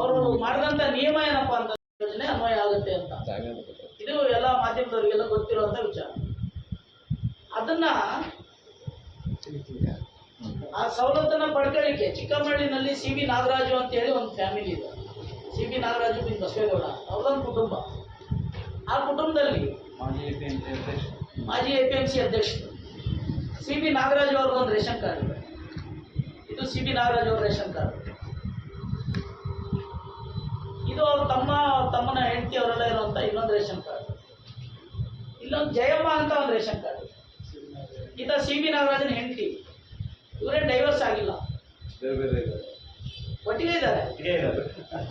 E: ಅವರು ಮಾಡಿದಂಥ ನಿಯಮ ಏನಪ್ಪಾ ಅಂತ ಯೋಜನೆ ಅನ್ವಯ ಆಗುತ್ತೆ ಅಂತ. ಇದು ಎಲ್ಲ ಮಾಧ್ಯಮದವರಿಗೆಲ್ಲ ಗೊತ್ತಿರುವಂತ ವಿಚಾರ. ಅದನ್ನ ಆ ಸವಲತ್ತನ್ನ ಪಡ್ಕೊಳ್ಳಿಕ್ಕೆ ಚಿಕ್ಕಮಳ್ಳಿನಲ್ಲಿ ಸಿ ಬಿ ನಾಗರಾಜು ಅಂತ ಹೇಳಿ ಒಂದು ಫ್ಯಾಮಿಲಿ ಇದೆ. ಸಿ ಬಿ ನಾಗರಾಜು ಬಿನ್ ಬಸವೇಗೌಡ ಅವ್ರದೊಂದು ಕುಟುಂಬ. ಆ ಕುಟುಂಬದಲ್ಲಿ ಮಾಜಿ ಎ ಪಿ ಎಂ ಸಿ ಅಧ್ಯಕ್ಷರು. ಸಿ ಬಿ ನಾಗರಾಜು ಅವ್ರದ್ದೊಂದು ರೇಷನ್ ಕಾರ್ಡ್ ಇದೆ. ಇದು ಸಿ ಬಿ ನಾಗರಾಜು ಅವ್ರ ರೇಷನ್ ಕಾರ್ಡ್. ಇದು ಅವ್ರ ತಮ್ಮ ತಮ್ಮನ ಹೆಂಡತಿ ಅವರೆಲ್ಲ ಇರುವಂತ ಇನ್ನೊಂದು ರೇಷನ್ ಕಾರ್ಡ್. ಇಲ್ಲೊಂದು ಜಯಮ್ಮ ಅಂತ ಒಂದು ರೇಷನ್ ಕಾರ್ಡ್. ಈತ ಸಿ ಬಿ ನಾಗರಾಜನ ಹೆಂಡತಿ. ಇವರೇ ಡೈವರ್ಸ್ ಆಗಿಲ್ಲ.
H: ಬೇರೆ ಬೇರೆ ಇದ್ದಾರೆ.
E: ಒಟ್ಟಿಗೆ ಇದ್ದಾರೆ.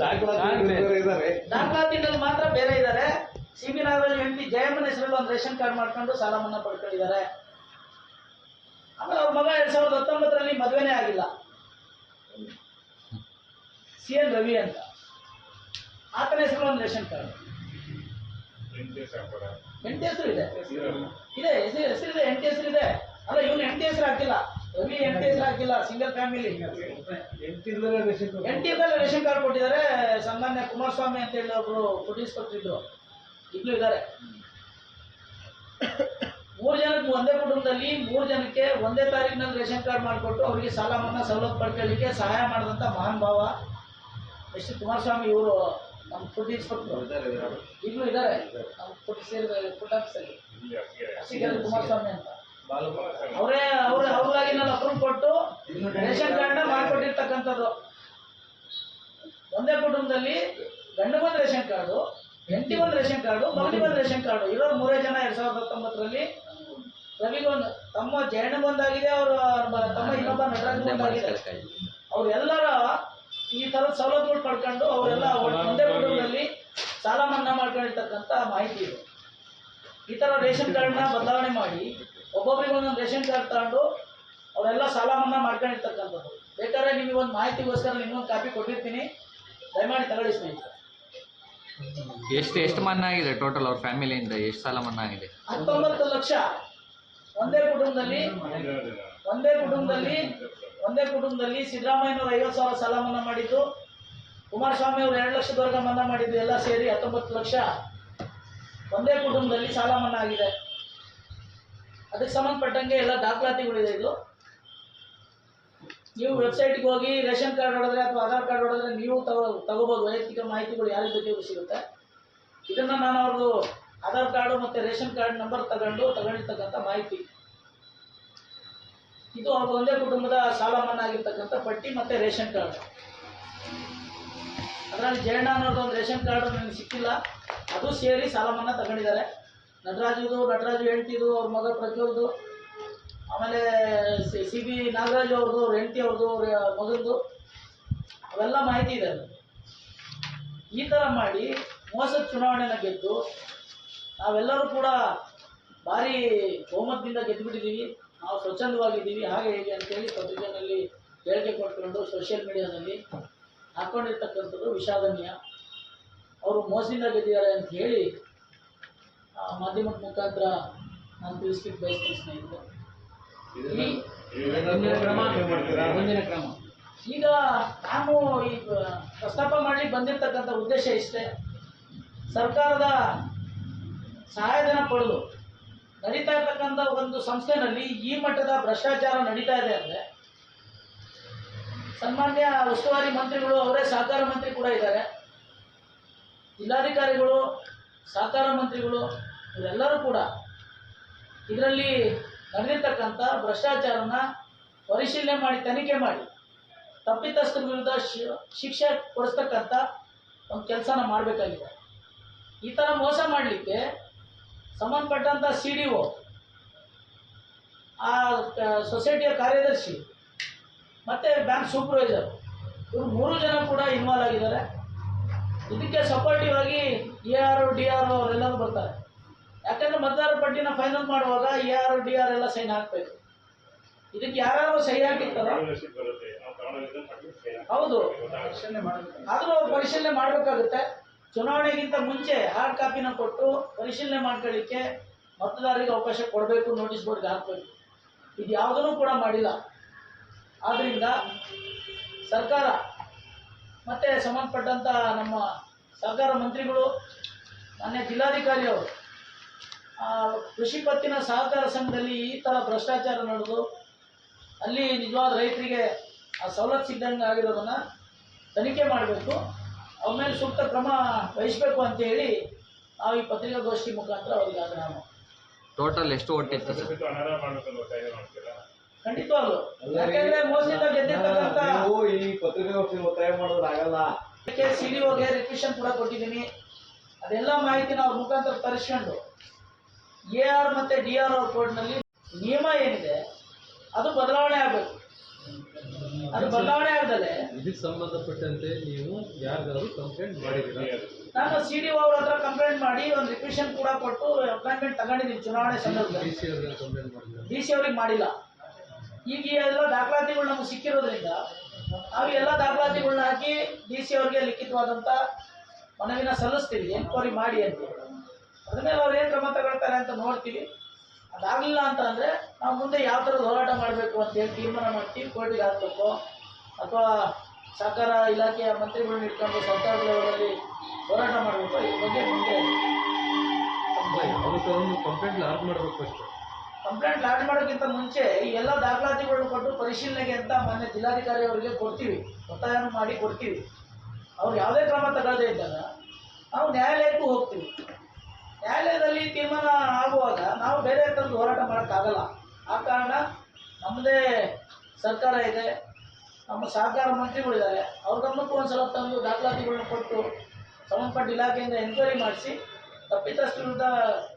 H: ದಾಖಲಾತಿ ಬೇರೆ ಇದ್ದಾರೆ.
E: ದಾಖಲಾತಿನಲ್ಲಿ ಮಾತ್ರ ಬೇರೆ ಇದ್ದಾರೆ. ಸಿ ಬಿ ನಾಗರಾಜ್ ಹೆಂಡತಿ ಜಯಮ್ಮನ ಹೆಸರಲ್ಲಿ ಒಂದು ರೇಷನ್ ಕಾರ್ಡ್ ಮಾಡ್ಕೊಂಡು ಸಾಲ ಮನ್ನಾ ಪಡ್ಕೊಂಡಿದ್ದಾರೆ. ಆಮೇಲೆ ಅವ್ರ ಮಗ ಎರಡ್ ಸಾವಿರದ ಹತ್ತೊಂಬತ್ತರಲ್ಲಿ ಮದುವೆನೇ ಆಗಿಲ್ಲ. ಸಿ ಎನ್ ರವಿ ಅಂತ. ಆತನ ಹೆಸರು ಒಂದು ರೇಷನ್ ಕಾರ್ಡ್.
B: ಹೆಂಡತಿ
E: ಹೆಸರು ಇದೆ. ಇದೆ ಹೆಸರು ಎಂಟಿ ಹೆಸರು ಇದೆ. ಅಲ್ಲ ಇವನು ಎಂಟಿ ಹೆಸರು ಹಾಕಿಲ್ಲ. ರವಿ ಎಂಟಿ ಹೆಸರು ಹಾಕಿಲ್ಲ ಸಿಂಗಲ್ ಫ್ಯಾಮಿಲಿ
H: ಎಂಟಿ.
E: ಎನ್ ರೇಷನ್ ಕಾರ್ಡ್ ಕೊಟ್ಟಿದ್ದಾರೆ. ಸಾಮಾನ್ಯ ಕುಮಾರಸ್ವಾಮಿ ಅಂತ ಹೇಳಿ ಒಬ್ರು ಫುಡ್ ಇನ್ಸ್ಪೆಕ್ಟರ್ ಇದ್ರು ಇದ್ದಾರೆ. ಮೂರು ಜನಕ್ಕೆ ಒಂದೇ ಕುಟುಂಬದಲ್ಲಿ ಮೂರು ಜನಕ್ಕೆ ಒಂದೇ ತಾರೀಕಿನಲ್ಲಿ ರೇಷನ್ ಕಾರ್ಡ್ ಮಾಡಿಕೊಟ್ಟು ಅವರಿಗೆ ಸಾಲ ಮನ್ನಾ ಸವಲತ್ತು ಪಡ್ಕೊಳ್ಳಿಕ್ಕೆ ಸಹಾಯ ಮಾಡಿದಂಥ ಮಹಾನ್ ಭಾವ ಎಸ್. ಕುಮಾರಸ್ವಾಮಿ ಇವರು. ನಮ್ಮ ಫುಡ್
H: ಇದ್ದಾರೆ.
E: ಈಗಲೂ ಇದ್ದಾರೆ ನಮ್ಮ ಫುಡ್ ಫುಡ್ ಕುಮಾರಸ್ವಾಮಿ ಅಂತ.
B: ಅವರೇ
E: ಅವರೇ ಅವ್ರ ಅವ್ರಿಗಾಗಿ ನಾನು ಅಪ್ರೂವ್ ಕೊಟ್ಟು ರೇಷನ್ ಕಾರ್ಡ್ನ ಮಾಡಿಕೊಟ್ಟಿರ್ತಕ್ಕಂಥದ್ದು ಒಂದೇ ಕುಟುಂಬದಲ್ಲಿ ಗಂಡು ಬಂದ ರೇಷನ್ ಕಾರ್ಡು, ಹೆಂಡತಿ ಒಂದು ರೇಷನ್ ಕಾರ್ಡು ಮಗಳಿ ಒಂದು ರೇಷನ್ ಕಾರ್ಡು. ಇರೋರು ಮೂರೇ ಜನ ಎರಡ್ ಸಾವಿರದ ಹತ್ತೊಂಬತ್ತರಲ್ಲಿ ರವಿಗೊಂದು ತಮ್ಮ ಜಯಣ್ಣಗೊಂದಾಗಿದೆ ಅವರ, ತಮ್ಮ ಇನ್ನೊಬ್ಬ ನಟರಾಜಗೊಂದಾಗಿದೆ ಅವ್ರೆಲ್ಲರ ಈ ಥರದ ಸವಲತ್ತುಗಳು ಪಡ್ಕೊಂಡು ಅವರೆಲ್ಲ ಒಂದೇ ಕುಟುಂಬದಲ್ಲಿ ಸಾಲ ಮನ್ನಾ ಮಾಡ್ಕೊಂಡಿರ್ತಕ್ಕಂಥ ಮಾಹಿತಿ ಇದೆ. ಈ ತರ ರೇಷನ್ ಕಾರ್ಡ್ನ ಬದಲಾವಣೆ ಮಾಡಿ ಒಬ್ಬೊಬ್ರಿಗೆ ಒಂದೊಂದು ರೇಷನ್ ಕಾರ್ಡ್ ತಗೊಂಡು ಅವರೆಲ್ಲ ಸಾಲ ಮನ್ನಾ ಮಾಡ್ಕೊಂಡಿರ್ತಕ್ಕಂಥದ್ದು. ಬೇಕಾದ್ರೆ ನಿಮಗೆ ಒಂದು ಮಾಹಿತಿಗೋಸ್ಕರ ಇನ್ನೊಂದು ಕಾಪಿ ಕೊಟ್ಟಿರ್ತೀನಿ. ದಯಮಾಡಿ ತಗೊಳ್ಳಿ ಸ್ನೇಹಿತರೆ.
I: ಎಷ್ಟು ಎಷ್ಟು ಮನ್ನಾ ಆಗಿದೆ ಟೋಟಲ್ ಅವ್ರ ಫ್ಯಾಮಿಲಿಯಿಂದ ಎಷ್ಟು ಸಾಲ ಮನ್ನಾ ಆಗಿದೆ?
E: ಹತ್ತೊಂಬತ್ತು ಲಕ್ಷ ಒಂದೇ ಕುಟುಂಬದಲ್ಲಿ ಒಂದೇ ಕುಟುಂಬದಲ್ಲಿ ಒಂದೇ ಕುಟುಂಬದಲ್ಲಿ ಸಿದ್ದರಾಮಯ್ಯನವರು ಐವತ್ತು ಸಾವಿರ ಸಾಲ ಮನ್ನಾ ಮಾಡಿದ್ದು, ಕುಮಾರಸ್ವಾಮಿ ಅವರು ಎರಡು ಲಕ್ಷದವರೆಗೆ ಮನ್ನಾ ಮಾಡಿದ್ದು ಎಲ್ಲ ಸೇರಿ ಹತ್ತೊಂಬತ್ತು ಲಕ್ಷ. ಒಂದೇ ಕುಟುಂಬದಲ್ಲಿ ಸಾಲ ಮನ್ನಾ ಆಗಿದೆ. ಅದಕ್ಕೆ ಸಂಬಂಧಪಟ್ಟಂಗೆ ಎಲ್ಲ ದಾಖಲಾತಿಗಳಿದೆ ಇದು. ನೀವು ವೆಬ್ಸೈಟ್ಗೆ ಹೋಗಿ ರೇಷನ್ ಕಾರ್ಡ್ ಹೊಡೆದ್ರೆ ಅಥವಾ ಆಧಾರ್ ಕಾರ್ಡ್ ಹೊಡೆದ್ರೆ ನೀವು ತಗೋ, ತಗೋಬೋದು. ವೈಯಕ್ತಿಕ ಮಾಹಿತಿಗಳು ಯಾರಿಗೆ ಬೇಕು ಸಿಗುತ್ತೆ. ಇದನ್ನು ನಾನು ಅವ್ರದ್ದು ಆಧಾರ್ ಕಾರ್ಡು ಮತ್ತು ರೇಷನ್ ಕಾರ್ಡ್ ನಂಬರ್ ತಗೊಂಡು ತಗೊಂಡಿರ್ತಕ್ಕಂಥ ಮಾಹಿತಿ. ಇದು ಒಂದೇ ಕುಟುಂಬದ ಸಾಲ ಮನ್ನಾ ಆಗಿರ್ತಕ್ಕಂಥ ಪಟ್ಟಿ ಮತ್ತು ರೇಷನ್ ಕಾರ್ಡ್. ಅದರಲ್ಲಿ ಜಯಣ್ಣ ಅನ್ನೋದು ಒಂದು ರೇಷನ್ ಕಾರ್ಡ್ ನನಗೆ ಸಿಕ್ಕಿಲ್ಲ. ಅದು ಸೇರಿ ಸಾಲ ಮನ್ನಾ ತಗೊಂಡಿದ್ದಾರೆ. ನಟರಾಜುದು, ನಟರಾಜು ಹೆಂಡ್ತಿದು, ಅವ್ರ ಮಗ ಪ್ರಜ್ವಲ್ದು, ಆಮೇಲೆ ಸಿ ಬಿ ನಾಗರಾಜ್ ಅವ್ರದ್ದು, ಅವ್ರ ಹೆಂಡತಿ ಅವ್ರದ್ದು, ಅವ್ರ ಮಗಂದು. ಅವೆಲ್ಲ ಮಾಹಿತಿ ಇದೆ ಅದು ಈ ಥರ ಮಾಡಿ ಮೋಸದ ಚುನಾವಣೆನ ಗೆದ್ದು ನಾವೆಲ್ಲರೂ ಕೂಡ ಭಾರಿ ಬಹುಮತದಿಂದ ಗೆದ್ದುಬಿಟ್ಟಿದ್ದೀವಿ ನಾವು ಸ್ವಚ್ಛಂದವಾಗಿದ್ದೀವಿ ಹಾಗೆ ಹೇಗೆ ಅಂತೇಳಿ ಪತ್ರಿಕೆಯಲ್ಲಿ ಹೇಳಿಕೆ ಕೊಟ್ಕೊಂಡು ಸೋಷಿಯಲ್ ಮೀಡಿಯಾದಲ್ಲಿ ಹಾಕ್ಕೊಂಡಿರ್ತಕ್ಕಂಥದ್ದು ವಿಷಾದನೀಯ. ಅವರು ಮೋಸದಿಂದ ಗೆದ್ದಿದ್ದಾರೆ ಅಂತ ಹೇಳಿ ಆ, ಮಾಧ್ಯಮದ ಮುಖಾಂತರ ನಾನು ತಿಳಿಸ್ಲಿಕ್ಕೆ ಬಯಸ್ತೀನಿ ಸ್ನೇಹಿತರೆ.
H: ಮುಂದಿನ ಕ್ರಮ
E: ಈಗ ನಾನು ಈ ಪ್ರಸ್ತಾಪ ಮಾಡ್ಲಿಕ್ಕೆ ಬಂದಿರತಕ್ಕಂಥ ಉದ್ದೇಶ ಇಷ್ಟೇ. ಸರ್ಕಾರದ ಸಹಾಯಧನ ಪಡೆದು ನಡೀತಾ ಇರ್ತಕ್ಕಂಥ ಒಂದು ಸಂಸ್ಥೆನಲ್ಲಿ ಈ ಮಟ್ಟದ ಭ್ರಷ್ಟಾಚಾರ ನಡೀತಾ ಇದೆ ಅಂದರೆ, ಸನ್ಮಾನ್ಯ ಉಸ್ತುವಾರಿ ಮಂತ್ರಿಗಳು ಅವರೇ ಸಹಕಾರ ಮಂತ್ರಿ ಕೂಡ ಇದ್ದಾರೆ. ಜಿಲ್ಲಾಧಿಕಾರಿಗಳು, ಸಹಕಾರ ಮಂತ್ರಿಗಳು, ಇವರೆಲ್ಲರೂ ಕೂಡ ಇದರಲ್ಲಿ ನಡೆದಿರ್ತಕ್ಕಂಥ ಭ್ರಷ್ಟಾಚಾರನ ಪರಿಶೀಲನೆ ಮಾಡಿ, ತನಿಖೆ ಮಾಡಿ, ತಪ್ಪಿತಸ್ಥರ ವಿರುದ್ಧ ಶಿಕ್ಷೆ ಕೊಡಿಸ್ತಕ್ಕಂಥ ಒಂದು ಕೆಲಸನ ಮಾಡಬೇಕಾಗಿದೆ. ಈ ಥರ ಮೋಸ ಮಾಡಲಿಕ್ಕೆ ಸಂಬಂಧಪಟ್ಟಂಥ ಸಿ ಡಿ ಒ ಆ ಸೊಸೈಟಿಯ ಕಾರ್ಯದರ್ಶಿ ಮತ್ತು ಬ್ಯಾಂಕ್ ಸೂಪರ್ವೈಸರ್ ಇವರು ಮೂರು ಜನ ಕೂಡ ಇನ್ವಾಲ್ವ್ ಆಗಿದ್ದಾರೆ. ಇದಕ್ಕೆ ಸಪೋರ್ಟಿವ್ ಆಗಿ ಎ ಆರ್ ಡಿ ಆರ್ ಅವರೆಲ್ಲರೂ ಬರ್ತಾರೆ. ಯಾಕಂದ್ರೆ ಮತದಾರರ ಪಟ್ಟಿನ ಫೈನಲ್ ಮಾಡುವಾಗ ಎ ಆರ್ ಡಿ ಆರ್ ಎಲ್ಲ ಸೈನ್ ಹಾಕಬೇಕು. ಇದಕ್ಕೆ ಯಾರು ಸಹಿ ಹಾಕಿರ್ತಾರೋ? ಹೌದು. ಆದರೂ ಪರಿಶೀಲನೆ ಮಾಡಬೇಕಾಗುತ್ತೆ. ಚುನಾವಣೆಗಿಂತ ಮುಂಚೆ ಹಾರ್ಡ್ ಕಾಪಿನ ಕೊಟ್ಟು ಪರಿಶೀಲನೆ ಮಾಡ್ಕೊಳ್ಳಿಕ್ಕೆ ಮತದಾರರಿಗೆ ಅವಕಾಶ ಕೊಡಬೇಕು ನೋಟಿಸ್ ಬೋರ್ಡ್ಗೆ ಹಾಕಬೇಕು. ಇದು ಯಾವುದನ್ನು ಕೂಡ ಮಾಡಿಲ್ಲ. ಆದ್ದರಿಂದ ಸರ್ಕಾರ ಮತ್ತು ಸಂಬಂಧಪಟ್ಟಂಥ ನಮ್ಮ ಸಹಕಾರ ಮಂತ್ರಿಗಳು, ಮಾನ್ಯ ಜಿಲ್ಲಾಧಿಕಾರಿಯವರು ಕೃಷಿ ಪತ್ತಿನ ಸಹಕಾರ ಸಂಘದಲ್ಲಿ ಈ ಥರ ಭ್ರಷ್ಟಾಚಾರ ನಡೆದು ಅಲ್ಲಿ ನಿಜವಾದ ರೈತರಿಗೆ ಆ ಸವಲತ್ತು ಸಿಗ್ದಂಗೆ ಆಗಿರೋದನ್ನು ತನಿಖೆ ಮಾಡಬೇಕು. ಅವ್ರ ಮೇಲೆ ಸೂಕ್ತ ಕ್ರಮ ವಹಿಸಬೇಕು ಅಂತ ಹೇಳಿ ನಾವು ಈ ಪತ್ರಿಕಾಗೋಷ್ಠಿ ಮುಖಾಂತರ ಅವರಿಗೆ ಆಗ್ರಹ ಮಾಡ್ತೀವಿ.
I: ಟೋಟಲ್ ಎಷ್ಟು ಓಟ್ ಸರ್?
B: ಒತ್ತಾಯ ಮಾಡ್ತೀರಾ?
E: ಖಂಡಿತವಾಗ್ಲು ಯಾಕಂದ್ರೆ ಮೋಸದಿಂದ ಗೆದ್ದಿರ್ತಕ್ಕಂಥ
H: ನೀವು ಈ ಪತ್ರಿಕಾಗೋಷ್ಠಿ ಒತ್ತಾಯ ಮಾಡೋದು ಆಗಲ್ಲ.
E: ಸಿ ಡಿ ಒಗೆ ರಿಕ್ವಿಷನ್ ಕೂಡ ಕೊಟ್ಟಿದ್ದೀನಿ. ಅದೆಲ್ಲ ಮಾಹಿತಿ ನಾವು ಮುಖಾಂತರ ತರಿಸ್ಕೊಂಡು ಎ ಆರ್ ಮತ್ತು ಡಿ ಆರ್ ಅವ್ರ ಕೋರ್ಟ್ನಲ್ಲಿ ನಿಯಮ ಏನಿದೆ ಅದು ಬದಲಾವಣೆ ಆಗಬೇಕು. ಅದು ಬದಲಾವಣೆ ಆಗದಲ್ಲೇ
J: ಇದಕ್ಕೆ ಸಂಬಂಧಪಟ್ಟಂತೆ ನೀವು ಯಾರಿಗಾದ್ರು ಕಂಪ್ಲೇಂಟ್ ಮಾಡಿದ್ದೀರಾ?
E: ನಾನು ಸಿ ಡಿ ಅವ್ರ ಹತ್ರ ಕಂಪ್ಲೇಂಟ್ ಮಾಡಿ ಒಂದು ರಿಕ್ವೆಷನ್ ಕೂಡ ಕೊಟ್ಟು ಅಪಾಯಿಂಟ್ಮೆಂಟ್ ತಗೊಂಡಿದ್ದೀನಿ ಚುನಾವಣೆ ಸಂದರ್ಭದಲ್ಲಿ.
J: ಡಿ ಸಿ ಅವ್ರಿಗೆ ಕಂಪ್ಲೇಂಟ್ ಮಾಡಿದ್ದೀರಾ?
E: ಡಿ ಸಿ ಅವ್ರಿಗೆ ಮಾಡಿಲ್ಲ. ಈಗ ಎಲ್ಲ ದಾಖಲಾತಿಗಳು ನಮಗೆ ಸಿಕ್ಕಿರೋದ್ರಿಂದ ನಾವು ಎಲ್ಲ ದಾಖಲಾತಿಗಳನ್ನ ಹಾಕಿ ಡಿ ಸಿ ಅವ್ರಿಗೆ ಲಿಖಿತವಾದಂಥ ಮನವಿನ ಸಲ್ಲಿಸ್ತೀವಿ ಎನ್ಕ್ವೈರಿ ಮಾಡಿ ಅಂತ. ಅದ್ರ ಮೇಲೆ ಅವ್ರು ಏನು ಕ್ರಮ ತಗೊಳ್ತಾರೆ ಅಂತ ನೋಡ್ತೀವಿ. ಅದಾಗಲಿಲ್ಲ ಅಂತ ಅಂದ್ರೆ ನಾವು ಮುಂದೆ ಯಾವ ಥರದ ಹೋರಾಟ ಮಾಡಬೇಕು ಅಂತೇಳಿ ತೀರ್ಮಾನ ಮಾಡ್ತೀವಿ ಕೋರ್ಟಿಗೆ ಹಾಕ್ಬೇಕು. ಅಥವಾ ಸರ್ಕಾರ ಇಲಾಖೆಯ ಮಂತ್ರಿಗಳನ್ನ ಇಟ್ಕೊಂಡು ಸರ್ಕಾರದ ಲೆವೆಲಲ್ಲಿ ಹೋರಾಟ ಮಾಡಬೇಕು ಇದ್ರ ಬಗ್ಗೆ ಮುಂದೆ
J: ಒಂದು ಕಂಪ್ಲೇಂಟ್ ಲಾಡ್ ಮಾಡಬೇಕು ಫಸ್ಟ್
E: ಕಂಪ್ಲೇಂಟ್ ಲಾಡ್ ಮಾಡೋಕ್ಕಿಂತ ಮುಂಚೆ ಈ ಎಲ್ಲ ದಾಖಲಾತಿಗಳನ್ನು ಕೊಟ್ಟು ಪರಿಶೀಲನೆಗೆ ಅಂತ ಮೊನ್ನೆ ಜಿಲ್ಲಾಧಿಕಾರಿ ಅವರಿಗೆ ಕೊಡ್ತೀವಿ ಒತ್ತಾಯನ ಮಾಡಿ ಕೊಡ್ತೀವಿ. ಅವ್ರು ಯಾವುದೇ ಕ್ರಮ ತಗೊಳ್ಳದೇ ಇದ್ದಾಗ ನಾವು ನ್ಯಾಯಾಲಯಕ್ಕೂ ಹೋಗ್ತೀವಿ. ನ್ಯಾಯಾಲಯದಲ್ಲಿ ತೀರ್ಮಾನ ನಾವು ಬೇರೆ ತಂದು ಹೋರಾಟ ಮಾಡೋಕ್ಕಾಗಲ್ಲ. ಆ ಕಾರಣ ನಮ್ಮದೇ ಸರ್ಕಾರ ಇದೆ. ನಮ್ಮ ಸಹಕಾರ ಮಂತ್ರಿಗಳಿದ್ದಾರೆ ಅವ್ರ ಗಮನಕ್ಕೂ ಒಂದ್ಸಲ ತಂದು ದಾಖಲಾತಿಗಳನ್ನ ಕೊಟ್ಟು ಸಂಬಂಧಪಟ್ಟ ಇಲಾಖೆಯಿಂದ ಎನ್ಕ್ವೈರಿ ಮಾಡಿಸಿ ತಪ್ಪಿತಸ್ಥರ ವಿರುದ್ಧ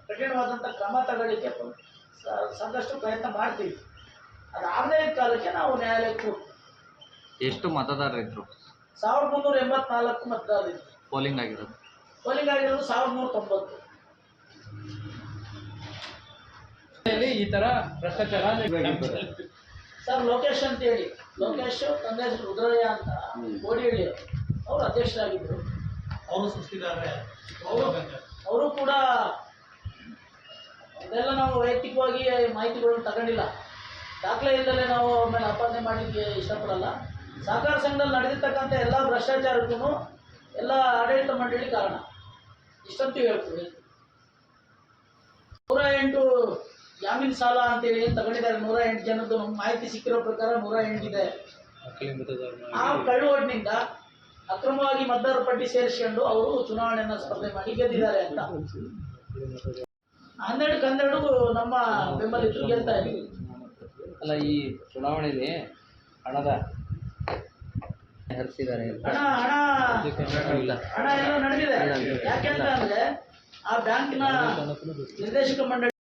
E: ಕಠಿಣವಾದಂಥ ಕ್ರಮ ತಗೊಳ್ಳಿಕ್ಕೆ ಸಾಕಷ್ಟು ಪ್ರಯತ್ನ ಮಾಡ್ತೀವಿ. ಅದಾಗದೇ ಕಾಲಕ್ಕೆ ನಾವು ನ್ಯಾಯಾಲಯಕ್ಕೆ
I: ಎಷ್ಟು ಮತದಾರರಿದ್ರು
E: ಸಾವಿರದ ಮುನ್ನೂರ ಎಂಬತ್ನಾಲ್ಕು ಮತದಾರರಿದ್ರು
I: ಪೋಲಿಂಗ್ ಆಗಿರೋದು.
E: ಪೋಲಿಂಗ್ ಆಗಿರೋದು ಸಾವಿರದ ನೂರ ತೊಂಬತ್ತು.
J: ಈ ತರ ಭ್ರಷ್ಟಾಚಾರ
E: ಸರ್ ಲೋಕೇಶ್ ಅಂತ ಹೇಳಿ ಲೋಕೇಶ್ ತಂದೆ ಹೆಸರು ರುದ್ರಯ್ಯ ಅಂತ ಕೋಡಿಹಳ್ಳಿ ಅವರು. ಅಧ್ಯಕ್ಷರಾಗಿದ್ದರು.
C: ಅವರು ಸೃಷ್ಟಿದಾರರೇ
E: ಅವರು ಅವರು ಕೂಡ ಅದೆಲ್ಲ ನಾವು ವೈಯಕ್ತಿಕವಾಗಿ ಮಾಹಿತಿಗಳನ್ನು ತಗೊಂಡಿಲ್ಲ. ದಾಖಲೆ ಇಲ್ಲದೆ ನಾವು ಅವ್ರ ಮೇಲೆ ಅಪಾದನೆ ಮಾಡಲಿಕ್ಕೆ ಇಷ್ಟಪಡಲ್ಲ. ಸಹಕಾರ ಸಂಘದಲ್ಲಿ ನಡೆದಿರ್ತಕ್ಕಂಥ ಎಲ್ಲ ಭ್ರಷ್ಟಾಚಾರಕ್ಕೂ ಎಲ್ಲ ಆಡಳಿತ ಮಂಡಳಿ ಕಾರಣ. ಇಷ್ಟಂತೂ ಹೇಳ್ತೀವಿ ನೂರ ಎಂಟು ಜಾಮೀನು ಸಾಲ ಅಂತೇಳಿ ಹೇಳಿ ತಗೊಂಡಿದ್ದಾರೆ. ನೂರ ಎಂಟು ಜನದ್ದು ನಮ್ಗೆ ಮಾಹಿತಿ ಸಿಕ್ಕಿರೋ ಪ್ರಕಾರ ನೂರ ಎಂಟಿದೆ ಆ ಕಳ್ಳುವಡ್ನಿಂದ ಅಕ್ರಮವಾಗಿ ಮತದಾರ ಪಟ್ಟಿ ಸೇರಿಸ್ಕೊಂಡು ಅವರು ಚುನಾವಣೆಯನ್ನ ಸ್ಪರ್ಧೆ ಮಾಡಿ ಗೆದ್ದಿದ್ದಾರೆ ಅಂತ. ಹನ್ನೆರಡು ಹನ್ನೆರಡು ನಮ್ಮ ಬೆಂಬಲಿತರು ಗೆಲ್ತಾ ಇದ್ದೀವಿ
G: ಅಲ್ಲ ಈ ಚುನಾವಣೆಯಲ್ಲಿ ಹಣದ
K: ಹರಿಸಿದ್ದಾರೆ.
E: ಹಣ ಹಣ ಹಣ ಎಲ್ಲ ನಡೆದಿದೆ. ಯಾಕೆಂತ ಅಂದ್ರೆ ಆ ಬ್ಯಾಂಕ್ನ ನಿರ್ದೇಶಕ ಮಂಡಳಿ